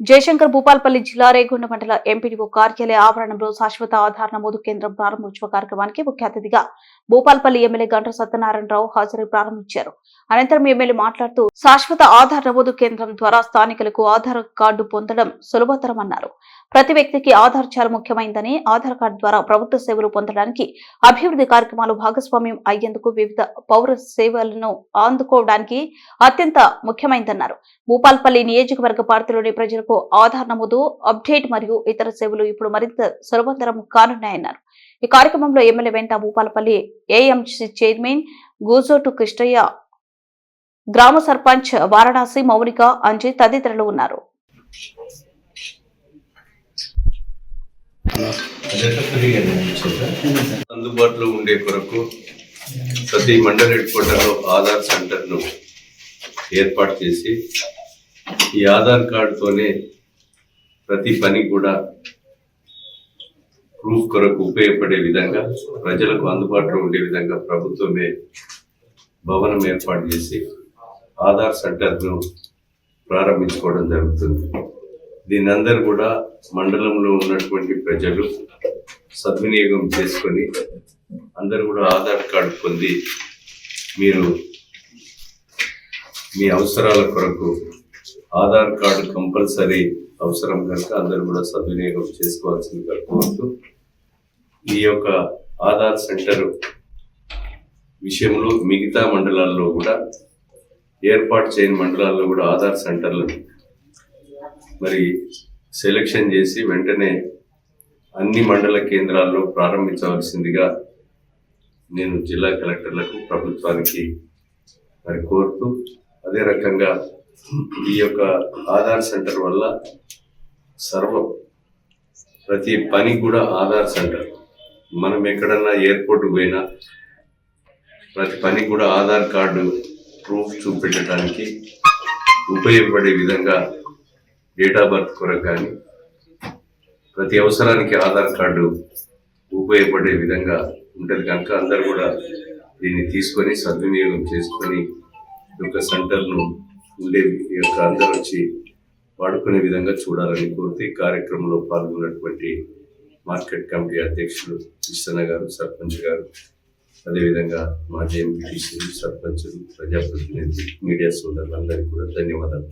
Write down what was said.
జయశంకర్ భూపాల్పల్లి జిల్లా రేగొండ మండల ఎంపీడీఓ కార్యాలయ ఆవరణంలో శాశ్వత ఆధార్ నమోదు కేంద్రం ప్రారంభోత్సవ కార్యక్రమానికి ముఖ్య అతిథిగా భూపాల్పల్లి ఎమ్మెల్యే గంట సత్యనారాయణరావు హాజరు ప్రారంభించారు. అనంతరం ఎమ్మెల్యే మాట్లాడుతూ శాశ్వత ఆధార్ నమోదు కేంద్రం ద్వారా స్థానికులకు ఆధార్ కార్డు పొందడం సులభతరమన్నారు. ప్రతి వ్యక్తికి ఆధార్ చాలా ముఖ్యమైందని ఆధార్ కార్డు ద్వారా ప్రభుత్వ సేవలు పొందడానికి అభివృద్ధి కార్యక్రమాలు భాగస్వామ్యం అయ్యేందుకు వివిధ పౌర సేవలను అందుకోవడానికి అత్యంత ముఖ్యమైందన్నారు. భూపాల్పల్లి నియోజకవర్గ పార్టీలోని ప్రజలకు ఆధార్ నమోదు అప్డేట్ మరియు ఇతర సేవలు ఇప్పుడు మరింత సులభతరం కానున్నాయన్నారు. ఈ కార్యక్రమంలో ఎమ్మెల్యే వెంట భూపాలపల్లి ఏఎంసీ చైర్మన్ గూజోటు కృష్ణయ్య గ్రామ సర్పంచ్ వారణాసి మౌనిక అంజీ తదితరులు ఉన్నారు. అందుబాటులో ఉండే కొరకు ప్రతి మండల హెడ్ క్వార్టర్లో ఆధార్ సెంటర్ను ఏర్పాటు చేసి ఈ ఆధార్ కార్డుతోనే ప్రతి పని కూడా ప్రూఫ్ కొరకు ఉపయోగపడే విధంగా ప్రజలకు అందుబాటులో ఉండే విధంగా ప్రభుత్వమే భవనం ఏర్పాటు చేసి ఆధార్ సెంటర్ను ప్రారంభించుకోవడం జరుగుతుంది. దీని కూడా మండలంలో ఉన్నటువంటి ప్రజలు సద్వినియోగం చేసుకొని అందరూ కూడా ఆధార్ కార్డు పొంది మీరు మీ అవసరాల కొరకు ఆధార్ కార్డు కంపల్సరీ అవసరం కనుక అందరూ కూడా సద్వినియోగం చేసుకోవాల్సిందిగా కోరుతూ ఈ యొక్క ఆధార్ సెంటర్ విషయంలో మిగతా మండలాల్లో కూడా ఏర్పాటు చేయని మండలాల్లో కూడా ఆధార్ సెంటర్లు మరి సెలెక్షన్ చేసి వెంటనే అన్ని మండల కేంద్రాల్లో ప్రారంభించవలసిందిగా నేను జిల్లా కలెక్టర్లకు ప్రభుత్వానికి మరి కోరుతూ అదే రకంగా ఈ యొక్క ఆధార్ సెంటర్ వల్ల సర్వం ప్రతి పని కూడా ఆధార్ సెంటర్. మనం ఎక్కడన్నా ఎయిర్పోర్ట్ పోయినా ప్రతి పని కూడా ఆధార్ కార్డు ప్రూఫ్ చూపెట్టడానికి ఉపయోగపడే విధంగా డేట్ ఆఫ్ బర్త్ కొరకు కానీ ప్రతి అవసరానికి ఆధార్ కార్డు ఉపయోగపడే విధంగా ఉంటుంది. కనుక అందరూ కూడా దీన్ని తీసుకొని సద్వినియోగం చేసుకొని యొక్క సెంటర్ను ఉండే యొక్క అందరూ వచ్చి వాడుకునే విధంగా చూడాలని కోరుతూ కార్యక్రమంలో పాల్గొన్నటువంటి మార్కెట్ కమిటీ అధ్యక్షులు కృష్ణ గారు సర్పంచ్ గారు అదేవిధంగా మాజీ ఎంపీటీసీ సర్పంచులు ప్రజాప్రతినిధి మీడియా సోదరులందరికీ కూడా ధన్యవాదాలు.